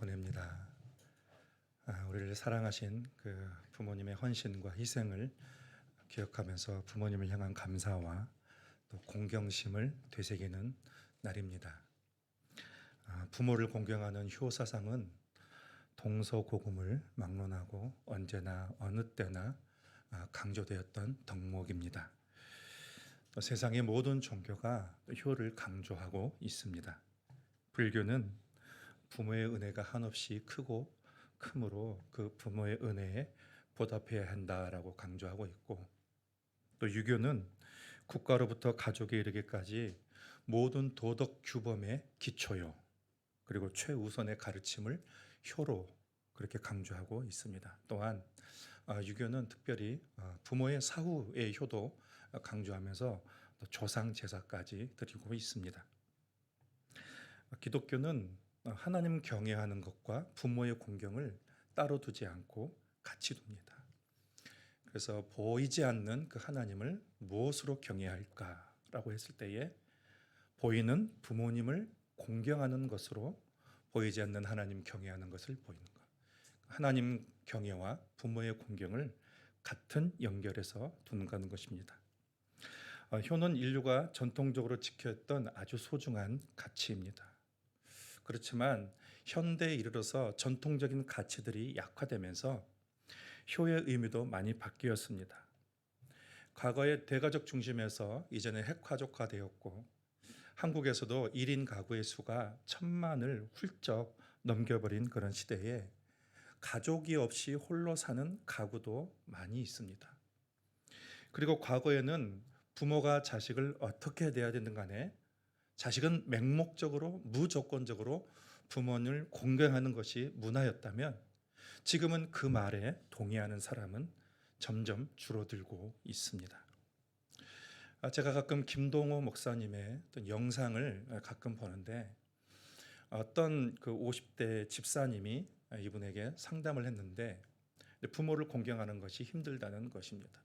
보냅니다. 아, 우리를 사랑하신 그 부모님의 헌신과 희생을 기억하면서 부모님을 향한 감사와 또 공경심을 되새기는 날입니다. 아, 부모를 공경하는 효 사상은 동서고금을 막론하고 언제나 어느 때나 아, 강조되었던 덕목입니다. 또 세상의 모든 종교가 또 효를 강조하고 있습니다. 불교는 부모의 은혜가 한없이 크고 크므로 그 부모의 은혜에 보답해야 한다라고 강조하고 있고 또 유교는 국가로부터 가족에 이르기까지 모든 도덕 규범의 기초요 그리고 최우선의 가르침을 효로 그렇게 강조하고 있습니다. 또한 아, 유교는 특별히 아, 부모의 사후의 효도 강조하면서 또 조상 제사까지 드리고 있습니다. 기독교는 하나님 경외하는 것과 부모의 공경을 따로 두지 않고 같이 둡니다. 그래서 보이지 않는 그 하나님을 무엇으로 경외할까라고 했을 때에 보이는 부모님을 공경하는 것으로 보이지 않는 하나님 경외하는 것을 보이는 것. 하나님 경외와 부모의 공경을 같은 연결해서 두는 것입니다. 어, 효는 인류가 전통적으로 지켰던 아주 소중한 가치입니다. 그렇지만 현대에 이르러서 전통적인 가치들이 약화되면서 효의 의미도 많이 바뀌었습니다. 과거의 대가족 중심에서 이제는 핵가족화되었고 한국에서도 1인 가구의 수가 천만을 훌쩍 넘겨버린 그런 시대에 가족이 없이 홀로 사는 가구도 많이 있습니다. 그리고 과거에는 부모가 자식을 어떻게 대해야 되는 간에 자식은 맹목적으로 무조건적으로 부모를 공경하는 것이 문화였다면 지금은 그 말에 동의하는 사람은 점점 줄어들고 있습니다. 아, 제가 가끔 김동호 목사님의 어떤 영상을 가끔 보는데 어떤 그 50대 집사님이 이분에게 상담을 했는데 부모를 공경하는 것이 힘들다는 것입니다.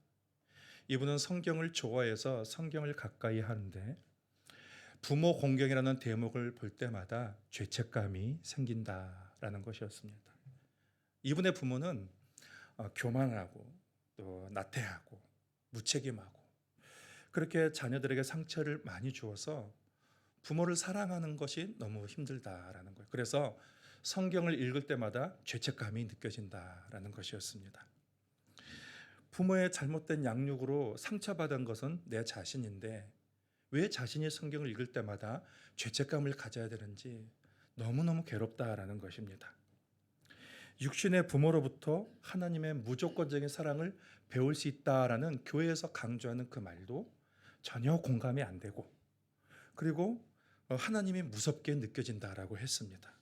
이분은 성경을 좋아해서 성경을 가까이 하는데 부모 공경이라는 대목을 볼 때마다 죄책감이 생긴다라는 것이었습니다. 이분의 부모는 어, 교만하고 또 나태하고 무책임하고 그렇게 자녀들에게 상처를 많이 주어서 부모를 사랑하는 것이 너무 힘들다라는 거예요. 그래서 성경을 읽을 때마다 죄책감이 느껴진다라는 것이었습니다. 부모의 잘못된 양육으로 상처받은 것은 내 자신인데 왜 자신이 성경을 읽을 때마다 죄책감을 가져야 되는지 너무너무 괴롭다라는 것입니다. 육신의 부모로부터 하나님의 무조건적인 사랑을 배울 수 있다라는 교회에서 강조하는 그 말도 전혀 공감이 안 되고 그리고 하나님이 무섭게 느껴진다라고 했습니다.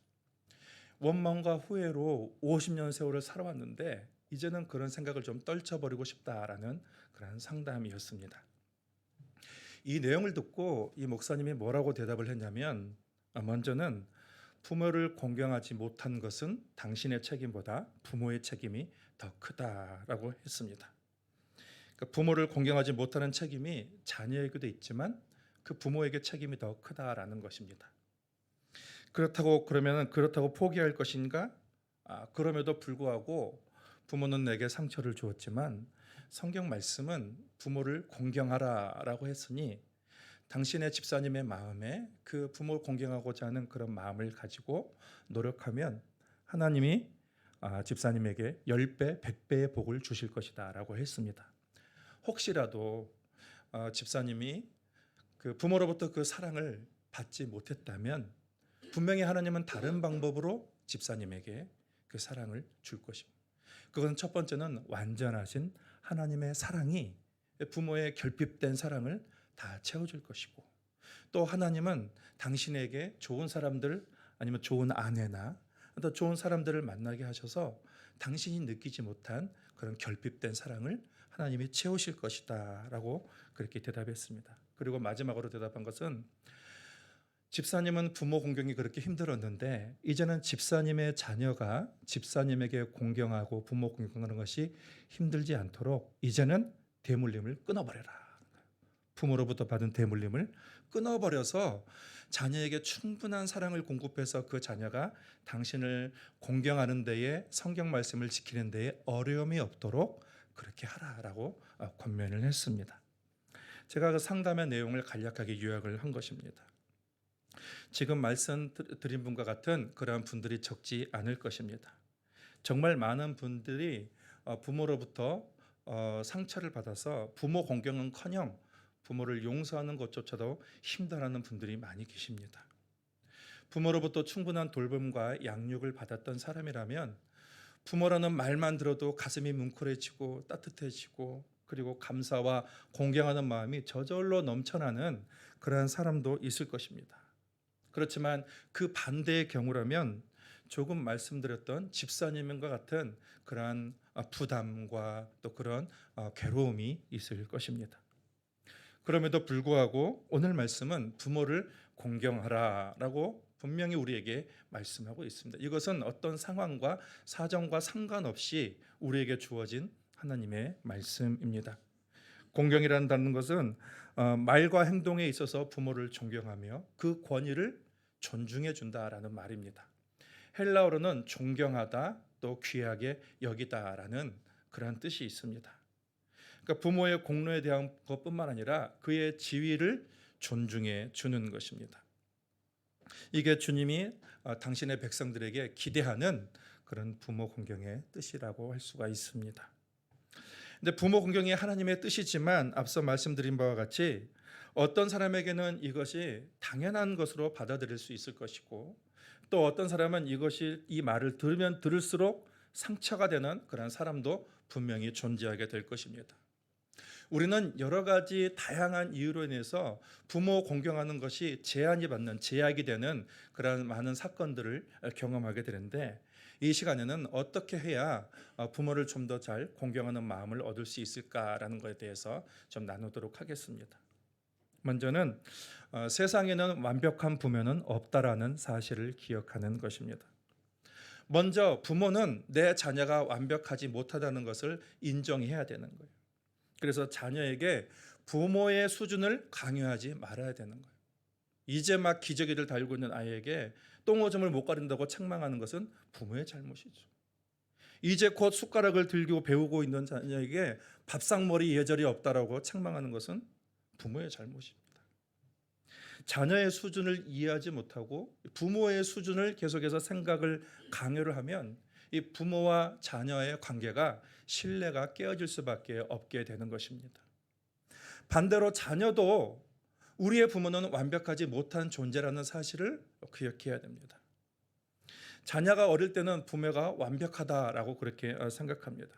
원망과 후회로 50년 세월을 살아왔는데 이제는 그런 생각을 좀 떨쳐버리고 싶다라는 그런 상담이었습니다. 이 내용을 듣고 이 목사님이 뭐라고 대답을 했냐면 아, 먼저는 부모를 공경하지 못한 것은 당신의 책임보다 부모의 책임이 더 크다라고 했습니다. 그러니까 부모를 공경하지 못하는 책임이 자녀에게도 있지만 그 부모에게 책임이 더 크다라는 것입니다. 그렇다고 그러면 그렇다고 포기할 것인가? 아, 그럼에도 불구하고 부모는 내게 상처를 주었지만 성경 말씀은 부모를 공경하라라고 했으니 당신의 집사님의 마음에 그 부모를 공경하고자 하는 그런 마음을 가지고 노력하면 하나님이 아, 집사님에게 10배, 100배의 복을 주실 것이다 라고 했습니다. 혹시라도 어, 집사님이 그 부모로부터 그 사랑을 받지 못했다면 분명히 하나님은 다른 방법으로 집사님에게 그 사랑을 줄 것입니다. 그것은 첫 번째는 완전하신 하나님의 사랑이 부모의 결핍된 사랑을 다 채워줄 것이고 또 하나님은 당신에게 좋은 사람들 아니면 좋은 아내나 또 좋은 사람들을 만나게 하셔서 당신이 느끼지 못한 그런 결핍된 사랑을 하나님이 채우실 것이다 라고 그렇게 대답했습니다. 그리고 마지막으로 대답한 것은 집사님은 부모 공경이 그렇게 힘들었는데 이제는 집사님의 자녀가 집사님에게 공경하고 부모 공경하는 것이 힘들지 않도록 이제는 대물림을 끊어버려라. 부모로부터 받은 대물림을 끊어버려서 자녀에게 충분한 사랑을 공급해서 그 자녀가 당신을 공경하는 데에 성경 말씀을 지키는 데에 어려움이 없도록 그렇게 하라라고 어, 권면을 했습니다. 제가 그 상담의 내용을 간략하게 요약을 한 것입니다. 지금 말씀드린 분과 같은 그러한 분들이 적지 않을 것입니다. 정말 많은 분들이 어, 부모로부터 어, 상처를 받아서 부모 공경은커녕 부모를 용서하는 것조차도 힘들어하는 분들이 많이 계십니다. 부모로부터 충분한 돌봄과 양육을 받았던 사람이라면 부모라는 말만 들어도 가슴이 뭉클해지고 따뜻해지고 그리고 감사와 공경하는 마음이 저절로 넘쳐나는 그러한 사람도 있을 것입니다. 그렇지만 그 반대의 경우라면 조금 말씀드렸던 집사님과 같은 그러한 어, 부담과 또 그런 어, 괴로움이 있을 것입니다. 그럼에도 불구하고 오늘 말씀은 부모를 공경하라라고 분명히 우리에게 말씀하고 있습니다. 이것은 어떤 상황과 사정과 상관없이 우리에게 주어진 하나님의 말씀입니다. 공경이라는 것은 어, 말과 행동에 있어서 부모를 존경하며 그 권위를 존중해 준다라는 말입니다. 헬라어로는 존경하다 또 귀하게 여기다라는 그러한 뜻이 있습니다. 그러니까 부모의 공로에 대한 것뿐만 아니라 그의 지위를 존중해 주는 것입니다. 이게 주님이 어, 당신의 백성들에게 기대하는 그런 부모 공경의 뜻이라고 할 수가 있습니다. 근데 부모 공경이 하나님의 뜻이지만 앞서 말씀드린 바와 같이 어떤 사람에게는 이것이 당연한 것으로 받아들일 수 있을 것이고 또 어떤 사람은 이것이 이 말을 들으면 들을수록 상처가 되는 그런 사람도 분명히 존재하게 될 것입니다. 우리는 여러 가지 다양한 이유로 인해서 부모 공경하는 것이 제한이 받는 제약이 되는 그런 많은 사건들을 경험하게 되는데 이 시간에는 어떻게 해야 부모를 좀 더 잘 공경하는 마음을 얻을 수 있을까라는 것에 대해서 좀 나누도록 하겠습니다. 먼저는 어, 세상에는 완벽한 부모는 없다라는 사실을 기억하는 것입니다. 먼저 부모는 내 자녀가 완벽하지 못하다는 것을 인정해야 되는 거예요. 그래서 자녀에게 부모의 수준을 강요하지 말아야 되는 거예요. 이제 막 기저귀를 달고 있는 아이에게 똥오줌을 못 가린다고 책망하는 것은 부모의 잘못이죠. 이제 곧 숟가락을 들고 배우고 있는 자녀에게 밥상머리 예절이 없다라고 책망하는 것은 부모의 잘못입니다. 자녀의 수준을 이해하지 못하고 부모의 수준을 계속해서 생각을 강요를 하면 이 부모와 자녀의 관계가 신뢰가 깨어질 수밖에 없게 되는 것입니다. 반대로 자녀도 우리의 부모는 완벽하지 못한 존재라는 사실을 기억해야 됩니다. 자녀가 어릴 때는 부모가 완벽하다라고 그렇게 어, 생각합니다.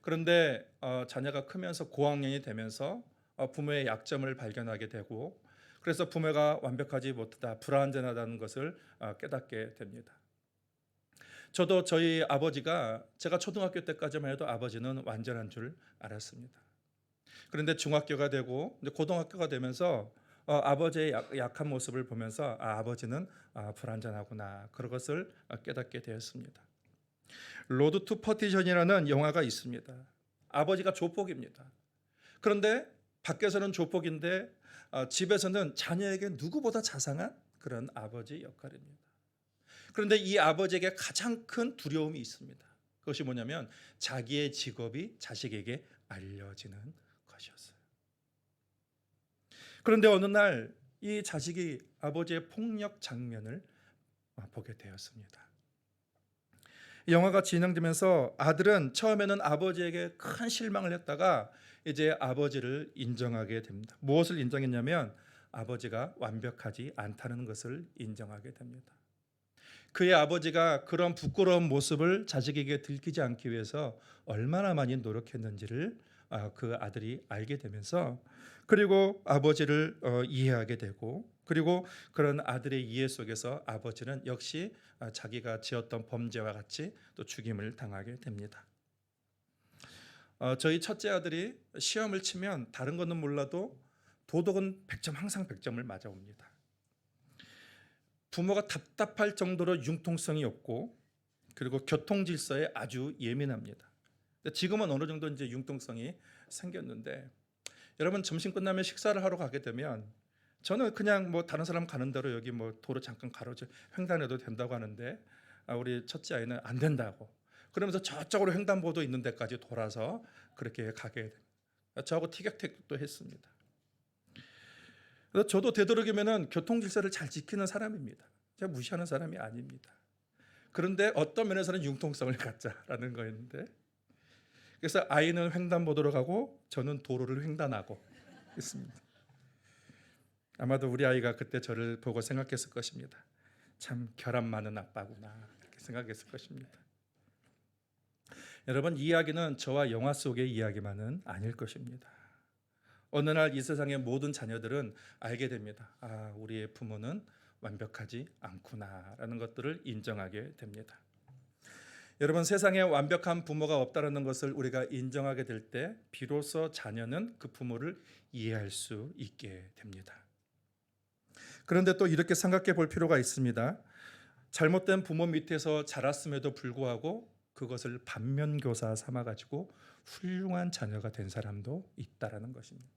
그런데 어, 자녀가 크면서 고학년이 되면서 어, 부모의 약점을 발견하게 되고 그래서 부모가 완벽하지 못하다 불완전하다는 것을 깨닫게 됩니다. 저도 저희 아버지가 제가 초등학교 때까지만 해도 아버지는 완전한 줄 알았습니다. 그런데 중학교가 되고 고등학교가 되면서 어, 아버지의 약, 한 모습을 보면서 아, 아버지는 아, 불완전하구나 그런 것을 깨닫게 되었습니다. 로드 투 퍼티션이라는 영화가 있습니다. 아버지가 조폭입니다. 그런데 밖에서는 조폭인데 어, 집에서는 자녀에게 누구보다 자상한 그런 아버지 역할입니다. 그런데 이 아버지에게 가장 큰 두려움이 있습니다. 그것이 뭐냐면 자기의 직업이 자식에게 알려지는 것이었어요. 그런데 어느 날 이 자식이 아버지의 폭력 장면을 보게 되었습니다. 영화가 진행되면서 아들은 처음에는 아버지에게 큰 실망을 했다가 이제 아버지를 인정하게 됩니다. 무엇을 인정했냐면 아버지가 완벽하지 않다는 것을 인정하게 됩니다. 그의 아버지가 그런 부끄러운 모습을 자식에게 들키지 않기 위해서 얼마나 많이 노력했는지를 아, 그 아들이 알게 되면서 그리고 아버지를 어, 이해하게 되고 그리고 그런 아들의 이해 속에서 아버지는 역시 아, 자기가 지었던 범죄와 같이 또 죽임을 당하게 됩니다. 어, 저희 첫째 아들이 시험을 치면 다른 것은 몰라도 도덕은 100점 항상 100점을 맞아옵니다. 부모가 답답할 정도로 융통성이 없고 그리고 교통 질서에 아주 예민합니다. 지금은 어느 정도 이제 융통성이 생겼는데 여러분 점심 끝나면 식사를 하러 가게 되면 저는 그냥 뭐 다른 사람 가는 대로 여기 뭐 도로 잠깐 가로지 횡단해도 된다고 하는데 아, 우리 첫째 아이는 안 된다고. 그러면서 저쪽으로 횡단보도 있는 데까지 돌아서 그렇게 가게 됩니다. 저하고 티격태격도 했습니다. 그래서 저도 되도록이면은 교통 질서를 잘 지키는 사람입니다. 제가 무시하는 사람이 아닙니다. 그런데 어떤 면에서는 융통성을 갖자라는 거였는데 그래서 아이는 횡단보도로 가고 저는 도로를 횡단하고 있습니다. 아마도 우리 아이가 그때 저를 보고 생각했을 것입니다. 참 결함 많은 아빠구나 이렇게 생각했을 것입니다. 여러분 이 이야기는 저와 영화 속의 이야기만은 아닐 것입니다. 어느 날 이 세상의 모든 자녀들은 알게 됩니다. 아, 우리의 부모는 완벽하지 않구나라는 것들을 인정하게 됩니다. 여러분 세상에 완벽한 부모가 없다라는 것을 우리가 인정하게 될 때 비로소 자녀는 그 부모를 이해할 수 있게 됩니다. 그런데 또 이렇게 생각해 볼 필요가 있습니다. 잘못된 부모 밑에서 자랐음에도 불구하고 그것을 반면교사 삼아 가지고 훌륭한 자녀가 된 사람도 있다라는 것입니다.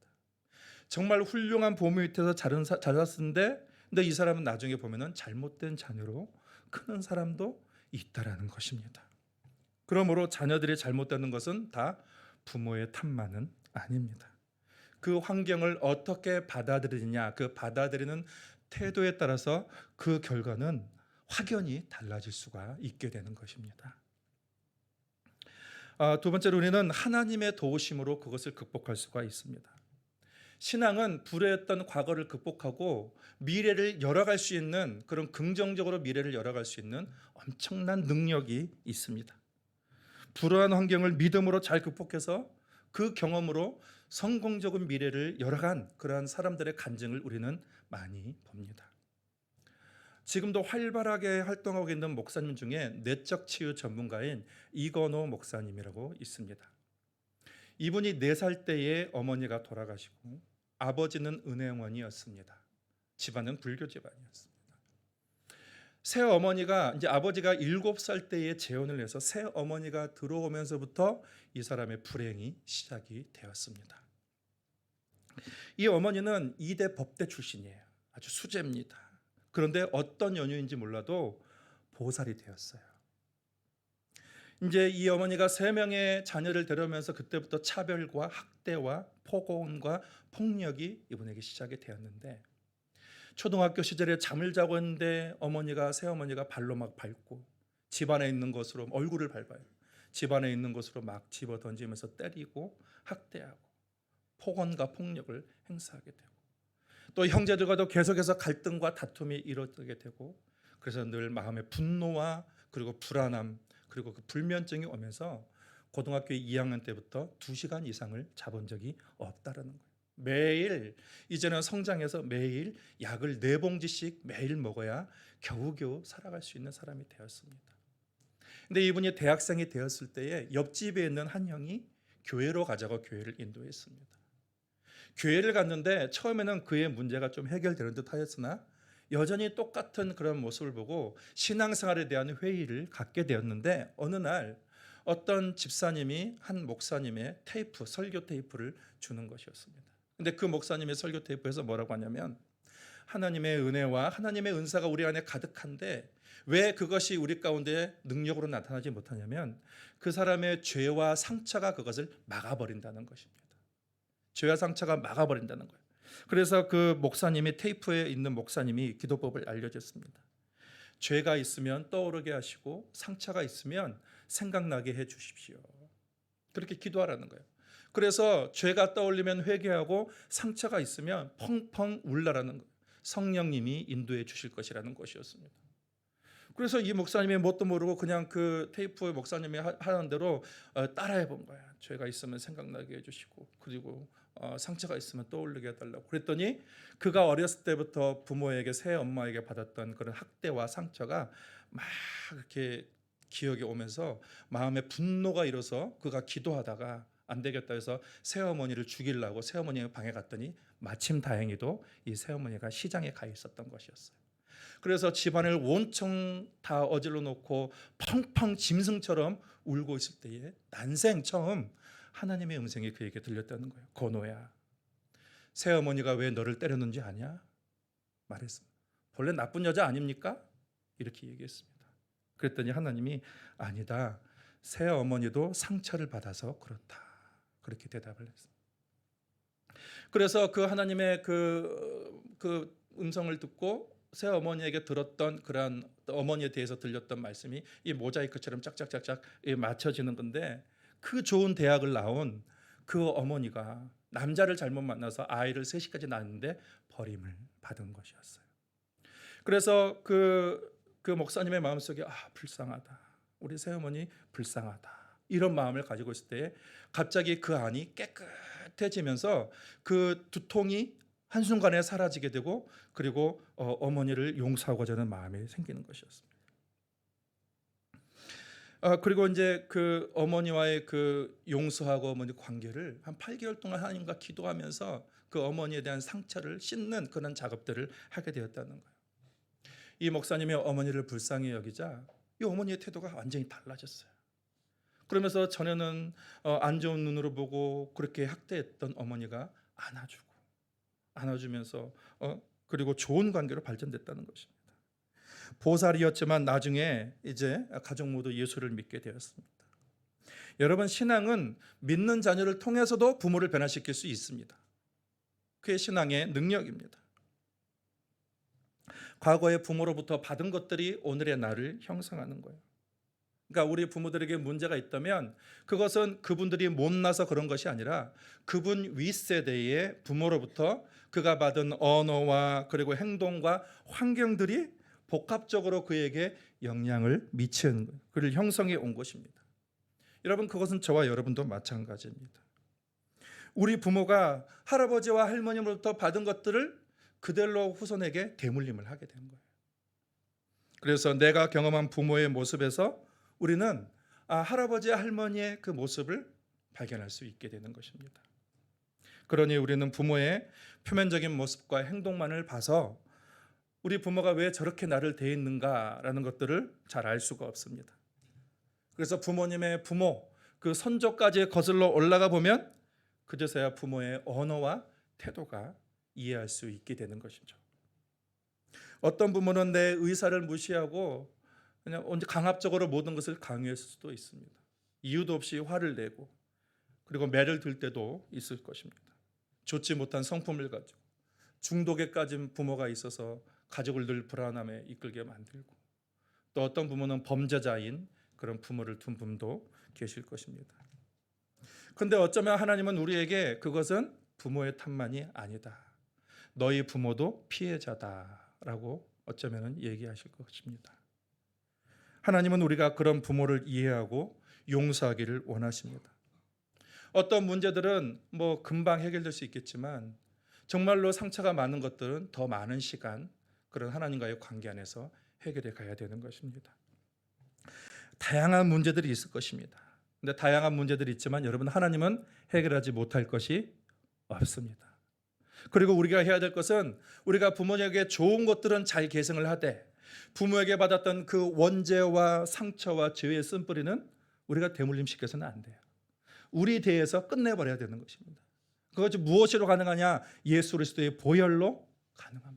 정말 훌륭한 부모 밑에서 자른 사- 자랐는데 근데 이 사람은 나중에 보면은 잘못된 자녀로 크는 사람도 있다라는 것입니다. 그러므로 자녀들이 잘못되는 것은 다 부모의 탓만은 아닙니다. 그 환경을 어떻게 받아들이느냐, 그 받아들이는 태도에 따라서 그 결과는 확연히 달라질 수가 있게 되는 것입니다. 아, 두 번째로 우리는 하나님의 도우심으로 그것을 극복할 수가 있습니다. 신앙은 불의했던 과거를 극복하고 미래를 열어갈 수 있는 그런 긍정적으로 미래를 열어갈 수 있는 엄청난 능력이 있습니다. 불우한 환경을 믿음으로 잘 극복해서 그 경험으로 성공적인 미래를 열어간 그러한 사람들의 간증을 우리는 많이 봅니다. 지금도 활발하게 활동하고 있는 목사님 중에 내적 치유 전문가인 이건호 목사님이라고 있습니다. 이분이 네살 때에 어머니가 돌아가시고 아버지는 은행원이었습니다. 집안은 불교 집안이었습니다. 새 어머니가 이제 아버지가 일곱 살 때에 재혼을 해서 새 어머니가 들어오면서부터 이 사람의 불행이 시작이 되었습니다. 이 어머니는 이대 법대 출신이에요. 아주 수재입니다. 그런데 어떤 연유인지 몰라도 보살이 되었어요. 이제 이 어머니가 세 명의 자녀를 데려오면서 그때부터 차별과 학대와 폭언과 폭력이 이분에게 시작이 되었는데 초등학교 시절에 잠을 자고 있는데 어머니가 새 어머니가 발로 막 밟고 집안에 있는 것으로 얼굴을 밟아요. 집안에 있는 것으로 막 집어 던지면서 때리고 학대하고 폭언과 폭력을 행사하게 되고 또 형제들과도 계속해서 갈등과 다툼이 이루어지게 되고 그래서 늘 마음에 분노와 그리고 불안함 그리고 그 불면증이 오면서 고등학교 2학년 때부터 2시간 이상을 자본 적이 없다라는 거예요. 매일 이제는 성장해서 매일 약을 네 봉지씩 매일 먹어야 겨우겨우 살아갈 수 있는 사람이 되었습니다. 근데 이분이 대학생이 되었을 때에 옆집에 있는 한 형이 교회로 가자고 교회를 인도했습니다. 교회를 갔는데 처음에는 그의 문제가 좀 해결되는 듯 하였으나 여전히 똑같은 그런 모습을 보고 신앙생활에 대한 회의를 갖게 되었는데 어느 날 어떤 집사님이 한 목사님의 테이프, 설교 테이프를 주는 것이었습니다. 근데 그 목사님의 설교 테이프에서 뭐라고 하냐면 하나님의 은혜와 하나님의 은사가 우리 안에 가득한데 왜 그것이 우리 가운데 능력으로 나타나지 못하냐면 그 사람의 죄와 상처가 그것을 막아버린다는 것입니다. 죄와 상처가 막아버린다는 거예요. 그래서 그 목사님이 테이프에 있는 목사님이 기도법을 알려줬습니다. 죄가 있으면 떠오르게 하시고 상처가 있으면 생각나게 해 주십시오. 그렇게 기도하라는 거예요. 그래서 죄가 떠올리면 회개하고 상처가 있으면 펑펑 울라라는 거예요. 성령님이 인도해 주실 것이라는 것이었습니다. 그래서 이 목사님이 뭣도 모르고 그냥 그 테이프 목사님이 하- 하는 대로 어, 따라해 본 거야. 죄가 있으면 생각나게 해주시고 그리고 어, 상처가 있으면 떠올리게 해달라고. 그랬더니 그가 어렸을 때부터 부모에게 새 엄마에게 받았던 그런 학대와 상처가 막 이렇게 기억이 오면서 마음에 분노가 일어서 그가 기도하다가 안 되겠다 해서 새어머니를 죽이려고 새어머니 방에 갔더니 마침 다행히도 이 새어머니가 시장에 가 있었던 것이었어요. 그래서 집안을 온통 다 어질러 놓고 펑펑 짐승처럼 울고 있을 때에 난생 처음 하나님의 음성이 그에게 들렸다는 거예요. 건호야, 새어머니가 왜 너를 때렸는지 아냐? 말했습니다. 본래 나쁜 여자 아닙니까? 이렇게 얘기했습니다. 그랬더니 하나님이 아니다. 새어머니도 상처를 받아서 그렇다. 그렇게 대답을 했습니다. 그래서 그 하나님의 그, 그 음성을 듣고 새 어머니에게 들었던 그러한 어머니에 대해서 들렸던 말씀이 이 모자이크처럼 짝짝짝짝 맞춰지는 건데 그 좋은 대학을 나온 그 어머니가 남자를 잘못 만나서 아이를 셋이까지 낳았는데 버림을 받은 것이었어요. 그래서 그, 그 목사님의 마음속에 아 불쌍하다. 우리 새어머니 불쌍하다. 이런 마음을 가지고 있을 때 갑자기 그 안이 깨끗해지면서 그 두통이 한순간에 사라지게 되고 그리고 어, 어머니를 용서하고자 하는 마음이 생기는 것이었습니다. 아, 그리고 이제 그 어머니와의 그 용서하고 어머니 관계를 한 8개월 동안 하나님과 기도하면서 그 어머니에 대한 상처를 씻는 그런 작업들을 하게 되었다는 거예요. 이 목사님이 어머니를 불쌍히 여기자 이 어머니의 태도가 완전히 달라졌어요. 그러면서 전에는 어, 안 좋은 눈으로 보고 그렇게 학대했던 어머니가 안아주고 안아주면서 어, 그리고 좋은 관계로 발전됐다는 것입니다. 보살이었지만 나중에 이제 가족 모두 예수를 믿게 되었습니다. 여러분 신앙은 믿는 자녀를 통해서도 부모를 변화시킬 수 있습니다. 그게 신앙의 능력입니다. 과거의 부모로부터 받은 것들이 오늘의 나를 형성하는 거예요. 그러니까 우리 부모들에게 문제가 있다면 그것은 그분들이 못나서 그런 것이 아니라 그분 윗세대의 부모로부터 그가 받은 언어와 그리고 행동과 환경들이 복합적으로 그에게 영향을 미치는 거예요. 그를 형성해 온 것입니다. 여러분 그것은 저와 여러분도 마찬가지입니다. 우리 부모가 할아버지와 할머니로부터 받은 것들을 그대로 후손에게 대물림을 하게 된 거예요. 그래서 내가 경험한 부모의 모습에서 우리는 아, 할아버지 할머니의 그 모습을 발견할 수 있게 되는 것입니다. 그러니 우리는 부모의 표면적인 모습과 행동만을 봐서 우리 부모가 왜 저렇게 나를 대했는가라는 것들을 잘 알 수가 없습니다. 그래서 부모님의 부모 그 선조까지 거슬러 올라가 보면 그제서야 부모의 언어와 태도가 이해할 수 있게 되는 것이죠. 어떤 부모는 내 의사를 무시하고 그냥 언제 강압적으로 모든 것을 강요했을 수도 있습니다. 이유도 없이 화를 내고 그리고 매를 들 때도 있을 것입니다. 좋지 못한 성품을 가지고 중독에 까진 부모가 있어서 가족을 늘 불안함에 이끌게 만들고 또 어떤 부모는 범죄자인 그런 부모를 둔 분도 계실 것입니다. 근데 어쩌면 하나님은 우리에게 그것은 부모의 탓만이 아니다. 너희 부모도 피해자다라고 어쩌면 얘기하실 것입니다. 하나님은 우리가 그런 부모를 이해하고 용서하기를 원하십니다. 어떤 문제들은 뭐 금방 해결될 수 있겠지만 정말로 상처가 많은 것들은 더 많은 시간 그런 하나님과의 관계 안에서 해결해 가야 되는 것입니다. 다양한 문제들이 있을 것입니다. 근데 다양한 문제들이 있지만 여러분 하나님은 해결하지 못할 것이 없습니다. 그리고 우리가 해야 될 것은 우리가 부모에게 좋은 것들은 잘 계승을 하되 부모에게 받았던 그 원죄와 상처와 죄의 쓴뿌리는 우리가 대물림 시켜서는 안 돼요. 우리 대해서 끝내버려야 되는 것입니다. 그것이 무엇으로 가능하냐? 예수 그리스도의 보혈로 가능합니다.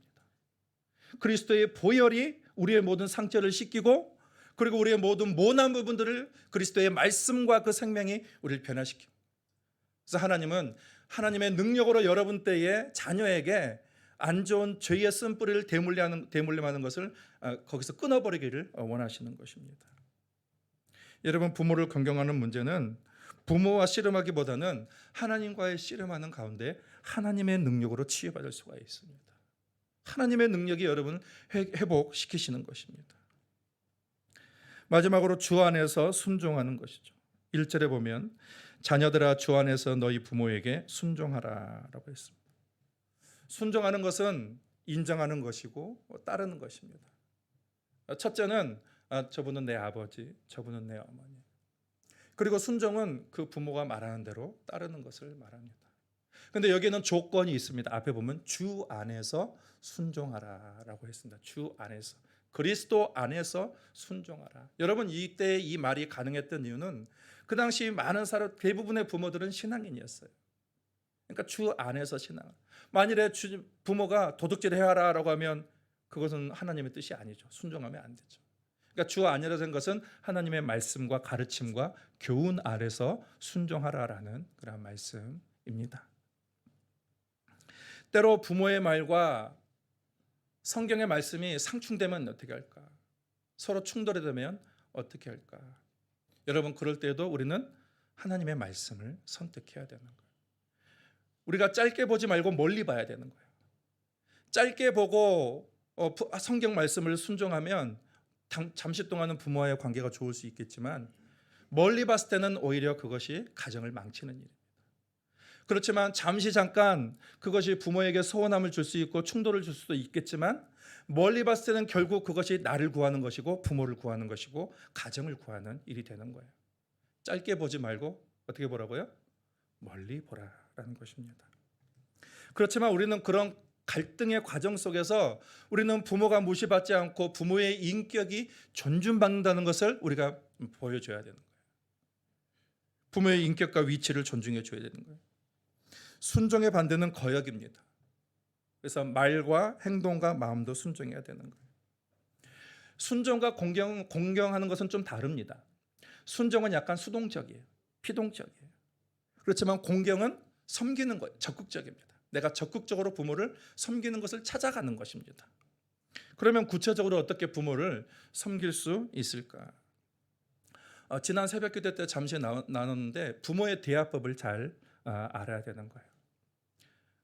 그리스도의 보혈이 우리의 모든 상처를 씻기고 그리고 우리의 모든 모난 부분들을 그리스도의 말씀과 그 생명이 우리를 변화시킵니다. 그래서 하나님은 하나님의 능력으로 여러분 때에 자녀에게 안 좋은 죄의 쓴뿌리를 대물림하는, 대물림하는 것을 아, 거기서 끊어버리기를 원하시는 것입니다. 여러분 부모를 건경하는 문제는 부모와 씨름하기보다는 하나님과의 씨름하는 가운데 하나님의 능력으로 치유받을 수가 있습니다. 하나님의 능력이 여러분 회복시키시는 것입니다. 마지막으로 주 안에서 순종하는 것이죠. 1절에 보면 자녀들아 주 안에서 너희 부모에게 순종하라라고 했습니다. 순종하는 것은 인정하는 것이고 따르는 것입니다. 첫째는 아, 저분은 내 아버지, 저분은 내 어머니. 그리고 순종은 그 부모가 말하는 대로 따르는 것을 말합니다. 근데 여기에는 조건이 있습니다. 앞에 보면 주 안에서 순종하라라고 했습니다. 주 안에서 그리스도 안에서 순종하라. 여러분 이때 이 말이 가능했던 이유는 그 당시 많은 사람 대부분의 부모들은 신앙인이었어요. 그러니까 주 안에서 신앙. 만일에 주, 부모가 도둑질 해야라라고 하면 그것은 하나님의 뜻이 아니죠. 순종하면 안 되죠. 그러니까 주 안이라는 것은 하나님의 말씀과 가르침과 교훈 아래서 순종하라라는 그런 말씀입니다. 때로 부모의 말과 성경의 말씀이 상충되면 어떻게 할까? 서로 충돌이 되면 어떻게 할까? 여러분 그럴 때에도 우리는 하나님의 말씀을 선택해야 되는 거예요. 우리가 짧게 보지 말고 멀리 봐야 되는 거예요. 짧게 보고 어, 부- 아, 성경 말씀을 순종하면 잠, 잠시 동안은 부모와의 관계가 좋을 수 있겠지만 멀리 봤을 때는 오히려 그것이 가정을 망치는 일입니다. 그렇지만 잠시 잠깐 그것이 부모에게 소원함을 줄 수 있고 충돌을 줄 수도 있겠지만 멀리 봤을 때는 결국 그것이 나를 구하는 것이고 부모를 구하는 것이고 가정을 구하는 일이 되는 거예요. 짧게 보지 말고 어떻게 보라고요? 멀리 보라라는 것입니다. 그렇지만 우리는 그런 갈등의 과정 속에서 우리는 부모가 무시받지 않고 부모의 인격이 존중받는다는 것을 우리가 보여줘야 되는 거예요. 부모의 인격과 위치를 존중해 줘야 되는 거예요. 순종의 반대는 거역입니다. 그래서 말과 행동과 마음도 순종해야 되는 거예요. 순종과 공경, 공경하는 것은 좀 다릅니다. 순종은 약간 수동적이에요. 피동적이에요. 그렇지만 공경은 섬기는 거예요. 적극적입니다. 내가 적극적으로 부모를 섬기는 것을 찾아가는 것입니다. 그러면 구체적으로 어떻게 부모를 섬길 수 있을까? 어, 지난 새벽 기도 때 잠시 나, 나눴는데 부모의 대화법을 잘 아, 알아야 되는 거예요.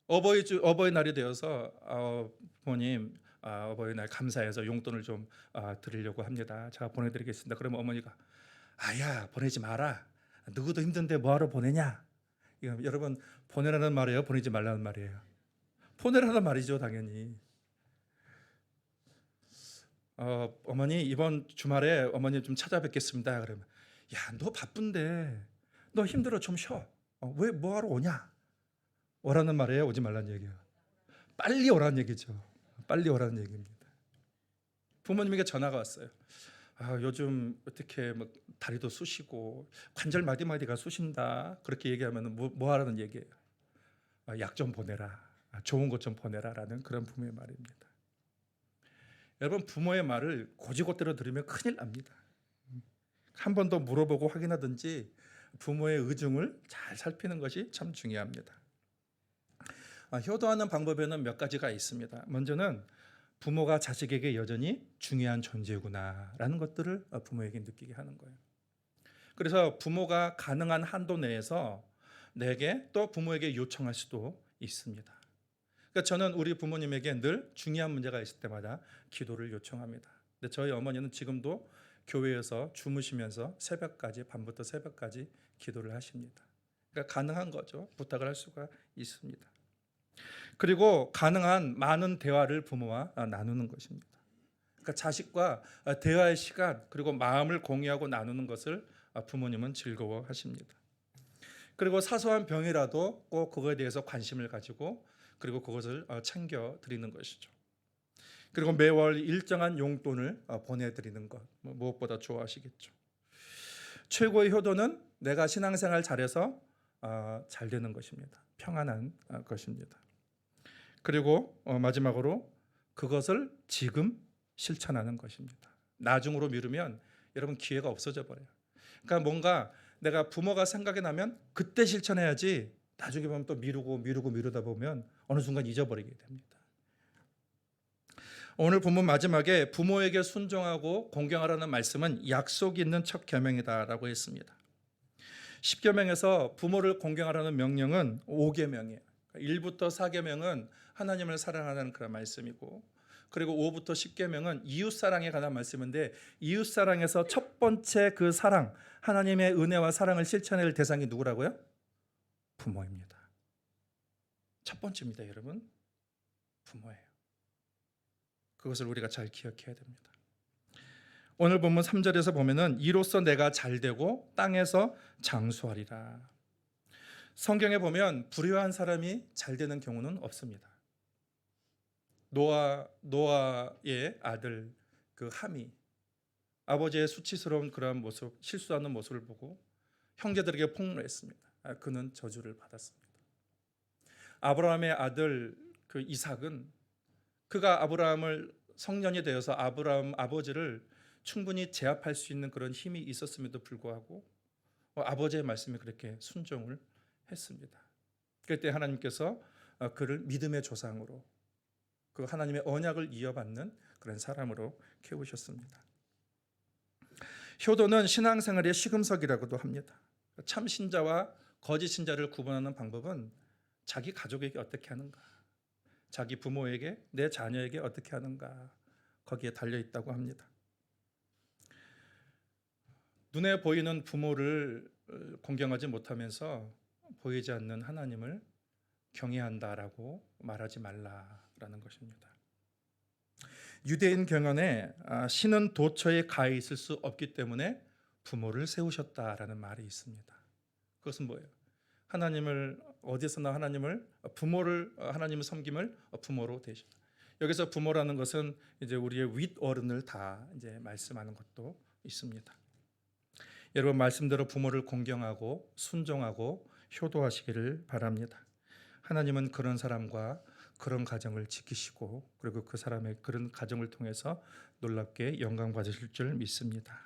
어버이 주 어버이날이 되어서 어, 부모님 아, 어버이날 감사해서 용돈을 좀 아, 드리려고 합니다. 제가 보내드리겠습니다. 그러면 어머니가 아야 보내지 마라. 누구도 힘든데 뭐하러 보내냐? 이거 여러분 보내라는 말이에요. 보내지 말라는 말이에요. 보내라는 말이죠, 당연히. 어, 어머니 이번 주말에 어머니 좀 찾아뵙겠습니다. 그러면 야 너 바쁜데 너 힘들어 좀 쉬어. 어, 왜 뭐하러 오냐? 오라는 말이에요. 오지 말라는 얘기예요. 빨리 오라는 얘기죠. 빨리 오라는 얘기입니다. 부모님에게 전화가 왔어요. 아, 요즘 어떻게 뭐 다리도 쑤시고 관절 마디 마디가 쑤신다. 그렇게 얘기하면 뭐, 뭐 하라는 얘기예요. 아, 약좀 보내라. 아, 좋은 것 좀 보내라라는 그런 부모의 말입니다. 여러분 부모의 말을 고지고대로 들으면 큰일 납니다. 한 번 더 물어보고 확인하든지 부모의 의중을 잘 살피는 것이 참 중요합니다. 아, 효도하는 방법에는 몇 가지가 있습니다. 먼저는 부모가 자식에게 여전히 중요한 존재구나라는 것들을 어, 부모에게 느끼게 하는 거예요. 그래서 부모가 가능한 한도 내에서 내게 또 부모에게 요청할 수도 있습니다. 그러니까 저는 우리 부모님에게 늘 중요한 문제가 있을 때마다 기도를 요청합니다. 근데 저희 어머니는 지금도 교회에서 주무시면서 새벽까지 밤부터 새벽까지 기도를 하십니다. 그러니까 가능한 거죠. 부탁을 할 수가 있습니다. 그리고 가능한 많은 대화를 부모와 아, 나누는 것입니다. 그러니까 자식과 아, 대화의 시간 그리고 마음을 공유하고 나누는 것을 아, 부모님은 즐거워하십니다. 그리고 사소한 병이라도 꼭 그거에 대해서 관심을 가지고 그리고 그것을 어, 챙겨 드리는 것이죠. 그리고 매월 일정한 용돈을 어, 보내드리는 것 뭐, 무엇보다 좋아하시겠죠. 최고의 효도는 내가 신앙생활 잘해서 어, 잘 되는 것입니다. 평안한 어, 것입니다. 그리고 어, 마지막으로 그것을 지금 실천하는 것입니다. 나중으로 미루면 여러분 기회가 없어져 버려요. 그러니까 뭔가 내가 부모가 생각이 나면 그때 실천해야지 나중에 보면 또 미루고 미루고 미루다 보면 어느 순간 잊어버리게 됩니다. 오늘 본문 마지막에 부모에게 순종하고 공경하라는 말씀은 약속 있는 첫 계명이다라고 했습니다. 10계명에서 부모를 공경하라는 명령은 5계명이에요. 1부터 4계명은 하나님을 사랑하는 그런 말씀이고 그리고 5부터 10계명은 이웃 사랑에 관한 말씀인데 이웃 사랑에서 첫 번째 그 사랑 하나님의 은혜와 사랑을 실천할 대상이 누구라고요? 부모입니다. 첫 번째입니다, 여러분. 부모예요. 그것을 우리가 잘 기억해야 됩니다. 오늘 본문 3절에서 보면은 이로써 내가 잘 되고 땅에서 장수하리라. 성경에 보면 불효한 사람이 잘 되는 경우는 없습니다. 노아 노아의 아들 그 함이 아버지의 수치스러운 그러한 모습, 실수하는 모습을 보고 형제들에게 폭로했습니다. 아, 그는 저주를 받았습니다. 아브라함의 아들 그 이삭은 그가 아브라함을 성년이 되어서 아브라함 아버지를 충분히 제압할 수 있는 그런 힘이 있었음에도 불구하고 어, 아버지의 말씀에 그렇게 순종을 했습니다. 그때 하나님께서 어, 그를 믿음의 조상으로 그 하나님의 언약을 이어받는 그런 사람으로 키우셨습니다. 효도는 신앙생활의 시금석이라고도 합니다. 참 신자와 거짓 신자를 구분하는 방법은 자기 가족에게 어떻게 하는가, 자기 부모에게, 내 자녀에게 어떻게 하는가 거기에 달려 있다고 합니다. 눈에 보이는 부모를 어, 공경하지 못하면서 보이지 않는 하나님을 경외한다라고 말하지 말라라는 것입니다. 유대인 경연에 아, 신은 도처에 가 있을 수 없기 때문에 부모를 세우셨다라는 말이 있습니다. 그것은 뭐예요? 하나님을 어디서나 하나님을 부모를 하나님을 섬김을 부모로 대신. 여기서 부모라는 것은 이제 우리의 윗 어른을 다 이제 말씀하는 것도 있습니다. 여러분 말씀대로 부모를 공경하고 순종하고 효도하시기를 바랍니다. 하나님은 그런 사람과 그런 가정을 지키시고 그리고 그 사람의 그런 가정을 통해서 놀랍게 영광 받으실 줄 믿습니다.